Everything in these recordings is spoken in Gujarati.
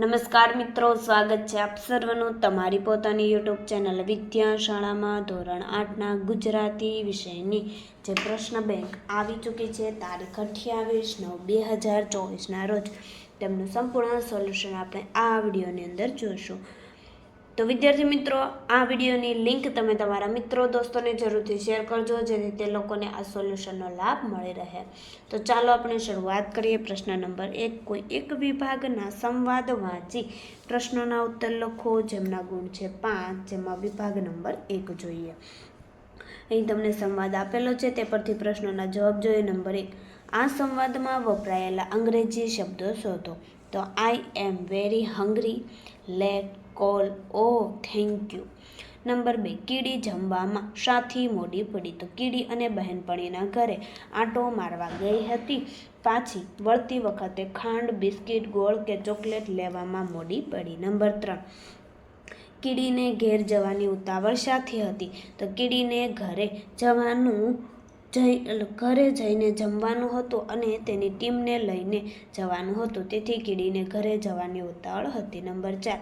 નમસ્કાર મિત્રો, સ્વાગત છે આપ સર્વનું તમારી પોતાની યુટ્યુબ ચેનલ વિદ્યા શાળામાં ધોરણ આઠના ગુજરાતી વિષયની. જે પ્રશ્ન બેંક આવી ચૂકી છે, તારીખ અઠ્યાવીસ નવ બે હજાર ચોવીસના રોજ. તેમનું સંપૂર્ણ સોલ્યુશન આપણે આ વિડીયોની અંદર જોઈશું. તો વિદ્યાર્થી મિત્રો, આ વિડીયોની લિંક તમે તમારા મિત્રો દોસ્તોને જરૂરથી શેર કરજો, જેથી તે લોકોને આ સોલ્યુશનનો લાભ મળી રહે. તો ચાલો આપણે શરૂઆત કરીએ પ્રશ્ન નંબર એક. કોઈ એક વિભાગના સંવાદ વાંચી પ્રશ્નોના ઉત્તર લખો, જેમના ગુણ છે પાંચ, જેમાં વિભાગ નંબર એક જોઈએ. અહીં તમને સંવાદ આપેલો છે, તે પરથી પ્રશ્નોના જવાબ જોઈએ. નંબર એક. આ સંવાદમાં વપરાયેલા અંગ્રેજી શબ્દો શોધો. તો I am very hungry let call oh thank you number બે, કીડી જમવામાં સાથી મોડી પડી. તો કીડી અને બહેનપણીના ઘરે આંટો મારવા ગઈ હતી. પાછી વળતી વખતે ખાંડ, બિસ્કિટ, ગોળ કે ચોકલેટ લેવામાં મોડી પડી. નંબર ત્રણ, કીડીને ઘેર જવાની ઉતાવળ સાથી હતી. તો કીડીને ઘરે જવાનું જઈ ઘરે જઈને જમવાનું હતું અને તેની ટીમને લઈને જવાનું હતું. તેથી કીડીને ઘરે જવાની ઉતાવળ હતી. નંબર ચાર,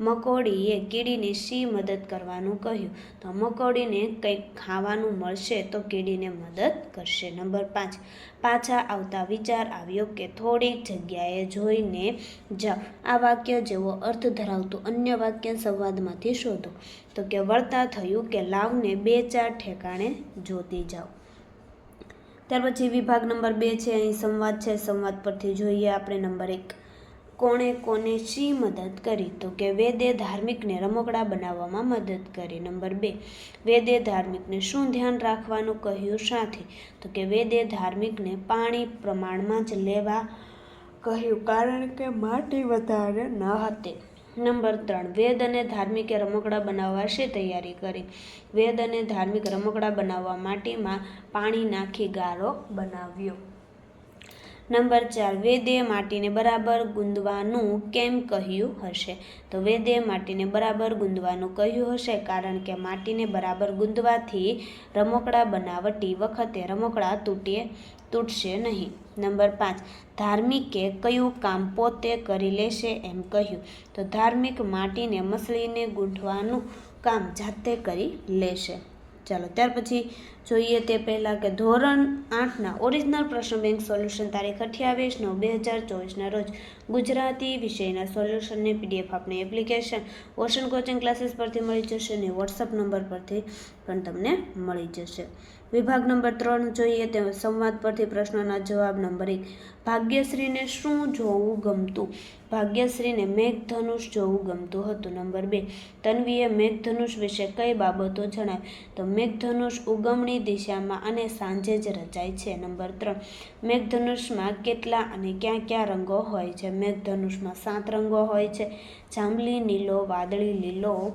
મકોડીએ કીડીને શી મદદ કરવાનું કહ્યું? તો મકોડીને કંઈક ખાવાનું મળશે તો કીડીને મદદ કરશે. નંબર પાંચ, પાછા આવતા વિચાર આવ્યો કે થોડીક જગ્યાએ જોઈને જાઓ આ વાક્ય જેવો અર્થ ધરાવતું અન્ય વાક્ય સંવાદમાંથી શોધો. તો કે, વળતા થયું કે લાવને બે ચાર ઠેકાણે જોતી જાઓ. ત્યાર પછી વિભાગ નંબર બે છે, અહીં સંવાદ છે. સંવાદ પરથી જોઈએ આપણે નંબર એક. કોણે કોને શી મદદ કરી? તો કે વેદે ધાર્મિકને રમકડા બનાવવામાં મદદ કરી. નંબર બે. વેદે ધાર્મિકને શું ધ્યાન રાખવાનું કહ્યું સાથી તો કે વેદે ધાર્મિકને પાણી પ્રમાણમાં જ લેવા કહ્યું. કારણ કે માટી વધારે ન હતી. નંબર ત્રણ, વેદ અને ધાર્મિક રમકડા બનાવવા શી તૈયારી કરી. વેદ અને ધાર્મિક રમકડા બનાવવા માટીમાં પાણી નાખી ગારો બનાવ્યો. નંબર ચાર, વેદે માટીને બરાબર ગુંદવાનું કેમ કહ્યું હશે? તો વેદે માટીને બરાબર ગુંદવાનું કહ્યું હશે કારણ કે માટીને બરાબર ગુંદવાથી રમકડા બનાવટી વખતે રમકડા તૂટે તૂટશે નહીં. નંબર પાંચ, ધાર્મિકે કયું કામ પોતે કરી લેશે એમ કહ્યું. તો ધાર્મિક માટીને મસળીને ગૂંઠવાનું કામ જાતે કરી લેશે. ચાલો, ત્યાર પછી જોઈએ તે પહેલાં કે ધોરણ આઠના ઓરિજિનલ પ્રશ્ન બેંક સોલ્યુશન તારીખ અઠ્યાવીસ નવ બે હજાર ચોવીસના રોજ ગુજરાતી વિષયના સોલ્યુશનની પીડીએફ આપણી એપ્લિકેશન ઓશન કોચિંગ ક્લાસીસ પરથી મળી જશે અને વોટ્સઅપ નંબર પરથી પણ તમને મળી જશે. વિભાગ નંબર ત્રણ જોઈએ તે સંવાદ પરથી પ્રશ્નોના જવાબ નંબર એક. ભાગ્યશ્રીને શું જોવું ગમતું? ભાગ્યશ્રીને મેઘધનુષ જોવું ગમતું હતું. નંબર બે, તન્વીએ મેઘધનુષ વિશે કઈ બાબતો જણાવી? તો મેઘધનુષ ઉગમણી દિશામાં અને સાંજે જ રચાય છે. નંબર ત્રણ, મેઘધનુષમાં કેટલા અને ક્યાં ક્યાં રંગો હોય છે? મેઘધનુષમાં સાત રંગો હોય છે. જાંબલી, નીલો, વાદળી, લીલો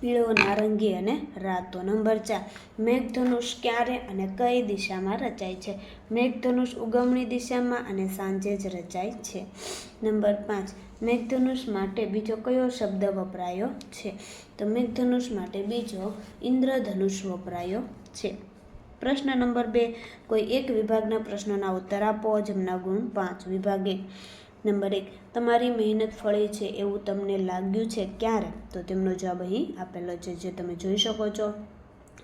પીળો, નારંગી અને રાતો નંબર ચાર. મેઘધનુષ ક્યારે અને કઈ દિશામાં રચાય છે? મેઘધનુષ ઉગમણી દિશામાં અને સાંજે જ રચાય છે. નંબર પાંચ. મેઘધનુષ માટે બીજો કયો શબ્દ વપરાયો છે? તો મેઘધનુષ માટે બીજો ઇન્દ્રધનુષ વપરાયો છે. પ્રશ્ન નંબર બે. કોઈ એક વિભાગના પ્રશ્નોના ઉત્તર આપો. જેમના ગુણ પાંચ. વિભાગ એક. નંબર એક, તમારી મહેનત ફળે છે એવું તમને લાગ્યું છે ક્યારે? તો તેમનો જવાબ અહીં આપેલો છે, જે તમે જોઈ શકો છો.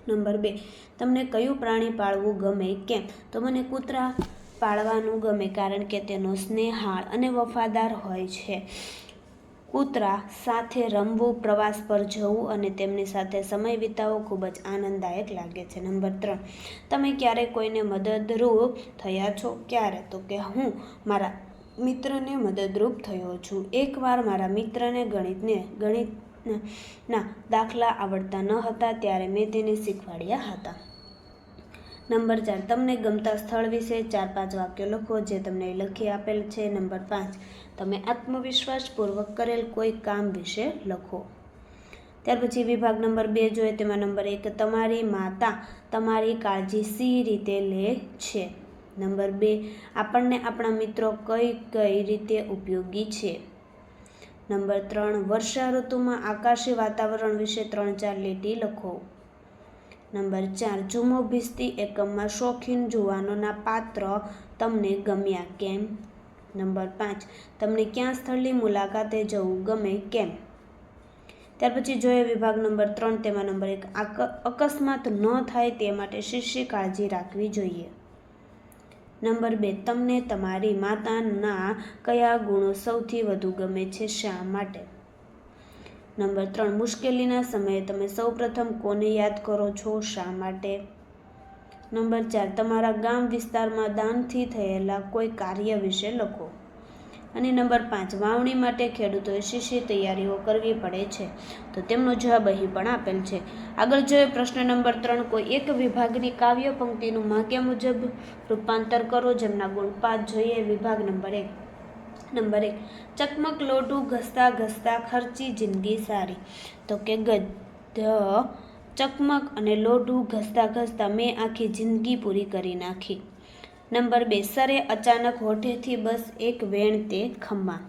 નંબર બે, તમને કયું પ્રાણી પાળવું ગમે કેમ? તો મને કૂતરા પાળવાનું ગમે કારણ કે તેનો સ્નેહાળ અને વફાદાર હોય છે. કૂતરા સાથે રમવું, પ્રવાસ પર જવું અને તેમની સાથે સમય વિતાવવો ખૂબ જ આનંદદાયક લાગે છે. નંબર ત્રણ, તમે ક્યારે કોઈને મદદરૂપ થયા છો? ક્યારે? તો કે, હું મારા મિત્રને મદદરૂપ થયો છું. એકવાર મારા મિત્રને ગણિતને ગણિત ના દાખલા આવડતા ન હતા ત્યારે મેં તેને શીખવાડ્યા હતા. નંબર ચાર, તમને ગમતા સ્થળ વિશે ચાર પાંચ વાક્યો લખો જે તમને લખી આપેલ છે. નંબર પાંચ, તમે આત્મવિશ્વાસપૂર્વક કરેલ કોઈ કામ વિશે લખો. ત્યાર પછી વિભાગ નંબર બે જોઈએ. તેમાં નંબર એક, તમારી માતા તમારી કાળજી સી રીતે લે છે. નંબર બે, આપણને આપણા મિત્રો કઈ કઈ રીતે ઉપયોગી છે? નંબર ત્રણ, વર્ષા ઋતુમાં આકાશી વાતાવરણ વિશે ત્રણ ચાર લીટી લખો. નંબર ચાર જુમો ભીસ્તી એકમમાં શોખીન જુવાનોના પાત્ર તમને ગમ્યા કેમ? નંબર પાંચ, તમને ક્યાં સ્થળની મુલાકાતે જવું ગમે કેમ? ત્યાર પછી જોઈએ વિભાગ નંબર ત્રણ તેમાં નંબર એક અકસ્માત ન થાય તે માટે શી શી કાળજી રાખવી જોઈએ. નંબર બે, તમને તમારી માતાના કયા ગુણો સૌથી વધુ ગમે છે, શા માટે? નંબર ત્રણ, મુશ્કેલીના સમયે તમે સૌપ્રથમ કોને યાદ કરો છો, શા માટે? નંબર ચાર, તમારા ગામ વિસ્તારમાં દાનથી થયેલા કોઈ કાર્ય વિશે લખો. અને નંબર પાંચ, વાવણી માટે ખેડૂતોએ શી શી તૈયારીઓ કરવી પડે છે? તો તેમનો જવાબ અહીં પણ આપેલ છે. આગળ જોઈએ પ્રશ્ન નંબર ત્રણ, કોઈ એક વિભાગની કાવ્ય પંક્તિનું માગ્ય મુજબ રૂપાંતર કરો? જેમના ગુણ પાંચ જોઈએ, વિભાગ નંબર એક. નંબર એક, ચકમક, લોટું, ઘસતા ઘસતા, ખર્ચી, જિંદગી સારી. તો કે ગદ્ય, ચકમક અને લોઢું ઘસતા ઘસતા, મેં આખી જિંદગી પૂરી કરી નાખી. નંબર બે, સરે અચાનક હોઠેથી બસ એક વેણ તે ખમ્મા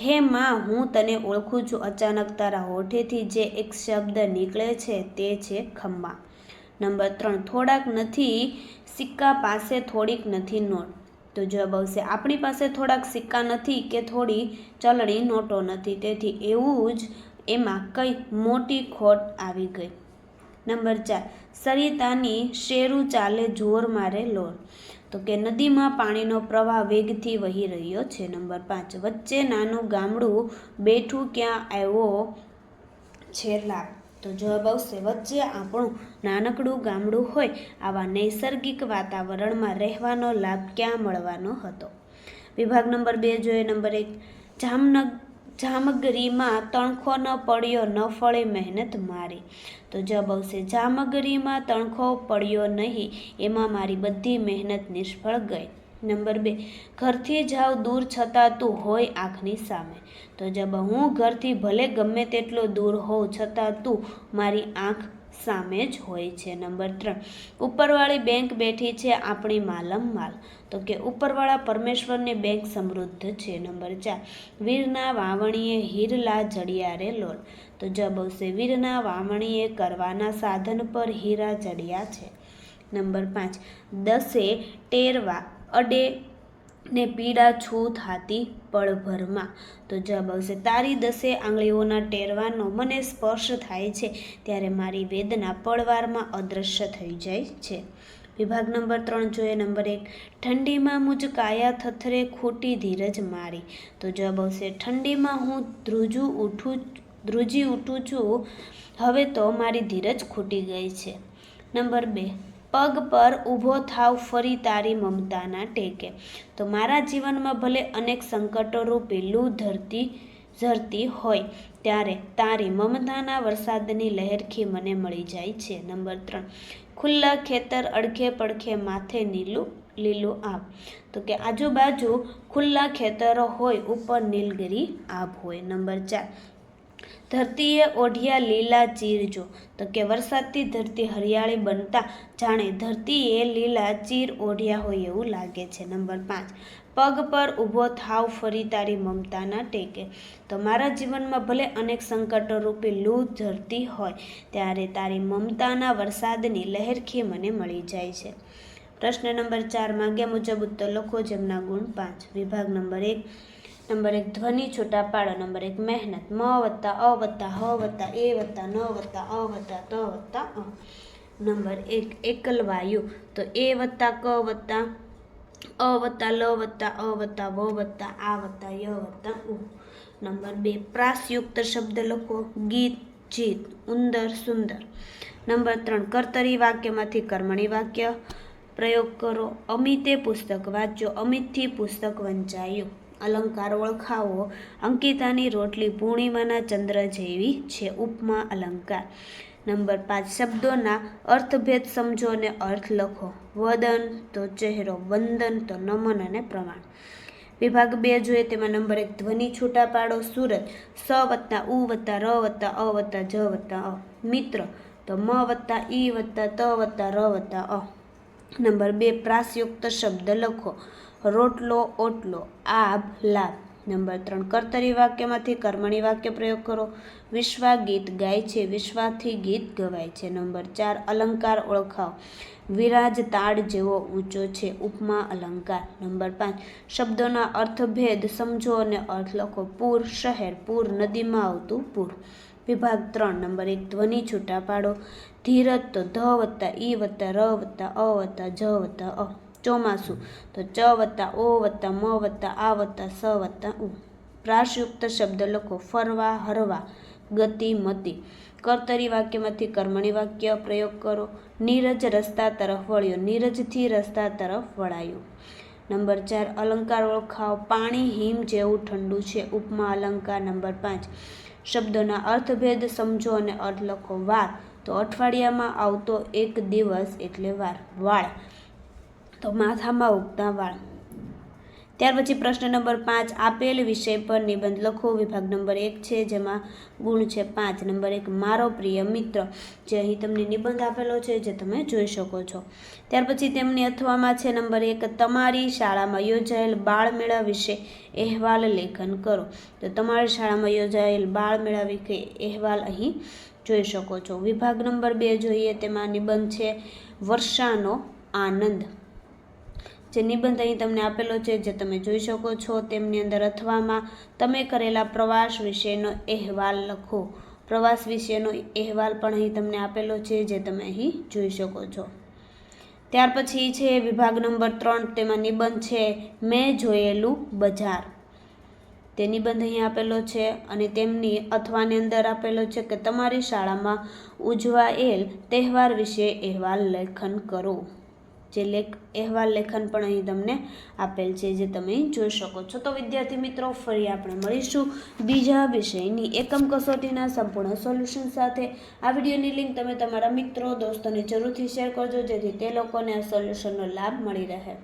હે માં, હું તને ઓળખું છું. અચાનક તારા હોઠેથી જે એક શબ્દ નીકળે છે તે છે ખમ્મા નંબર ત્રણ, થોડાક નથી, સિક્કા પાસે થોડીક નથી નોટ. તો જવાબ આવશે, આપણી પાસે થોડાક સિક્કા નથી કે થોડી ચલણી નોટો નથી. તેથી એવું જ એમાં કંઈ મોટી ખોટ આવી ગઈ. નંબર ચાર, સરિતાની શેરું ચાલે જોર મારે લોર. તો કે નદીમાં પાણીનો પ્રવાહ વેગથી વહી રહ્યો છે. નંબર પાંચ, વચ્ચે નાનું ગામડું બેઠું ક્યાં આવ્યો? છે લાભ તો જવાબ આવશે, વચ્ચે આપણું નાનકડું ગામડું હોય આવા નૈસર્ગિક વાતાવરણમાં રહેવાનો લાભ ક્યાં મળવાનો હતો? વિભાગ નંબર બે જોઈએ. નંબર એક, જામનગ જામગરીમાં તણખો ન પડ્યો, ન ફળે મહેનત મારી. તો જવાબ આવશે, જામગરીમાં તણખો પડ્યો નહીં, એમાં મારી બધી મહેનત નિષ્ફળ ગઈ. નંબર બે, ઘરથી જાવ દૂર છતાં તું હોય આંખની સામે. તો જવાબ, હું ઘરથી ભલે ગમે તેટલો દૂર હોઉં છતાં તું મારી આંખ સામે જ હોય છે. નંબર ત્રણ, ઉપરવાળી બેંક બેઠી છે આપણી માલમ માલ. તો કે ઉપરવાળા પરમેશ્વરની બેંક સમૃદ્ધ છે. નંબર ચાર, વીરના વાવણીએ હીરલા જડિયારે લોલ તો જવાબ આવશે, વીરના વાવણીએ કરવાના સાધન પર હીરા જડિયા છે. નંબર પાંચ, દસે ટેરવા, અડે ને પીડા છું થાતી પળભરમાં. તો જવાબ આવશે, તારી દસે આંગળીઓના ટેરવાનો મને સ્પર્શ થાય છે, ત્યારે મારી વેદના પળવારમાં અદૃશ્ય થઈ જાય છે. વિભાગ નંબર ત્રણ જોઈએ, નંબર એક, ઠંડીમાં મુજ કાયા થથરે ખોટી ધીરજ મારી. તો જવાબ આવશે, ઠંડીમાં હું ધ્રુજું ઉઠું, ધ્રુજી ઉઠું છું, હવે તો મારી ધીરજ ખૂટી ગઈ છે. નંબર બે પગ પર ઊભો થાવ ફરી તારી મમતાના ટેકે. તો મારા જીવનમાં ભલે અનેક સંકટો રૂપી લૂ ધરતી, ઝરતી હોય, ત્યારે તારી મમતાના વરસાદની લહેરખી મને મળી જાય છે. નંબર ત્રણ, ખુલ્લા ખેતર અડખે પડખે માથે નીલું, લીલું આભ. તો કે આજુબાજુ ખુલ્લા ખેતરો હોય, ઉપર નીલગિરી આભ હોય. નંબર ચાર ધરતીએ ઓઢિયા લીલા ચીર જો તો કે વરસાદથી ધરતી હરિયાળી બનતા જાણે ધરતીએ લીલા ચીર ઓઢિયા હોય એવું લાગે છે. નંબર પાંચ. પગ પર ઊભો થાવ ફરી તારી મમતાના ટેકે. તો મારા જીવનમાં ભલે અનેક સંકટો રૂપી લૂ ધરતી હોય, ત્યારે તારી મમતાના વરસાદની લહેરખી મને મળી જાય છે. પ્રશ્ન નંબર ચાર. માગ્યા મુજબ ઉત્તર લખો જેમના ગુણ પાંચ. વિભાગ નંબર એક. નંબર એક ધ્વનિ છૂટા પાડો નંબર એક મહેનત મ વત્તા અ વત્તા હ વત્તા એ વત્તા ન વત્તા અ વત્તા ત વત્તા અ નંબર એક એકલ વાયુ તો એ વત્તા ક વત્તા અ વત્તા લ વત્તા અ વત્તા વ વત્તા આ વત્તા ય વત્તા ઉ નંબર બે પ્રાસયુક્ત શબ્દ લખો ગીત જીત ઉંદર સુંદર નંબર ત્રણ કર્તરી વાક્યમાંથી કર્મણી વાક્ય પ્રયોગ કરો અમિતે પુસ્તક વાંચો અમિતથી પુસ્તક વંચાયું અલંકાર ઓળખાવો. અંકિતાની રોટલી પૂર્ણિમાના ચંદ્ર જેવી છે, ઉપમા અલંકાર. નંબર પાંચ, શબ્દોના અર્થભેદ સમજો અને અર્થ લખો. વદન તો ચહેરો, વંદન તો નમન અને પ્રમાણ. વિભાગ બે જોઈએ, તેમાં નંબર એક, ધ્વનિ છૂટા પાડો, સુરત. સ વત્તા ઉ વત્તા ર વત્તા અ વત્તા જ વત્તા અ. મિત્ર તો મ વત્તા ઈ વત્તા ત વત્તા ર વત્તા અ. નંબર બે, પ્રાસયુક્ત શબ્દ લખો. રોટલો, ઓટલો, આભ, લાભ. નંબર ત્રણ, કર્તરી વાક્યમાંથી કર્મણી વાક્ય પ્રયોગ કરો. વિશ્વા ગીત ગાય છે, વિશ્વાથી ગીત ગવાય છે. નંબર ચાર, અલંકાર ઓળખાવ. વિરાજ તાડ જેવો ઊંચો છે, ઉપમા અલંકાર. નંબર પાંચ, શબ્દોના અર્થભેદ સમજો અને અર્થ લખો. પૂર શહેર, પૂર નદીમાં આવતું પૂર. વિભાગ ત્રણ, નંબર એક, ધ્વનિ છૂટા પાડો. ધીરજ તો ધ વત્તા ઈ વત્તા ર વત્તા અ વત્તા જ વત્તા અ. ચોમાસું. તો ચ વત્તા ઓ વત્તા મ વત્તા આ વત્તા સ વત્તા ઉ. પ્રાસયુક્ત શબ્દ લખો. ફરવા, હરવા, ગતિ, મતિ. કર્તરી વાક્યમાંથી કર્મણી વાક્ય પ્રયોગ કરો. નીરજ રસ્તા તરફ વળ્યો. નીરજથી રસ્તા તરફ વળાયો. નંબર ચાર, અલંકાર ઓળખાવ. પાણી હિમ જેવું ઠંડુ છે. ઉપમા અલંકાર નંબર પાંચ. શબ્દોના અર્થભેદ સમજો અને અર્થ લખો. વાર. તો અઠવાડિયામાં આવતો એક દિવસ એટલે વાર. વાળ. તો માથામાં ઉગતા વાળ. ત્યાર પછી પ્રશ્ન નંબર પાંચ, આપેલ વિષય પર નિબંધ લખો. વિભાગ નંબર એક છે, જેમાં ગુણ છે પાંચ. નંબર એક, મારો પ્રિય મિત્ર. જે અહીં તમને નિબંધ આપેલો છે, જે તમે જોઈ શકો છો. ત્યાર પછી તેમની અથવામાં છે નંબર એક, તમારી શાળામાં યોજાયેલ બાળમેળા વિશે અહેવાલ લેખન કરો. તો તમારી શાળામાં યોજાયેલ બાળમેળા વિશે અહેવાલ અહીં જોઈ શકો છો. વિભાગ નંબર બે જોઈએ, તેમાં નિબંધ છે, વર્ષાનો આનંદ. જે નિબંધ અહીં તમને આપેલો છે, જે તમે જોઈ શકો છો, તેમની અંદર અથવામાં તમે કરેલા પ્રવાસ વિશેનો અહેવાલ લખો. પ્રવાસ વિશેનો અહેવાલ પણ અહીં તમને આપેલો છે, જે તમે અહીં જોઈ શકો છો. ત્યાર પછી છે, વિભાગ નંબર ત્રણ, તેમાં નિબંધ છે, મેં જોયેલું બજાર. તે નિબંધ અહીં આપેલો છે અને તેમની અથવાની અંદર આપેલો છે કે તમારી શાળામાં ઉજવાયેલ તહેવાર વિશે અહેવાલ લેખન કરો. જે લેખ, અહેવાલ લેખન પણ અહીં તમને આપેલ છે, જે તમે જોઈ શકો છો. તો વિદ્યાર્થી મિત્રો, ફરી આપણે મળીશું બીજા વિષયની એકમ કસોટીના સંપૂર્ણ સોલ્યુશન સાથે. આ વિડીયોની લિંક તમે તમારા મિત્રો, દોસ્તોને જરૂરથી શેર કરજો, જેથી તે લોકોને આ સોલ્યુશનનો લાભ મળી રહે.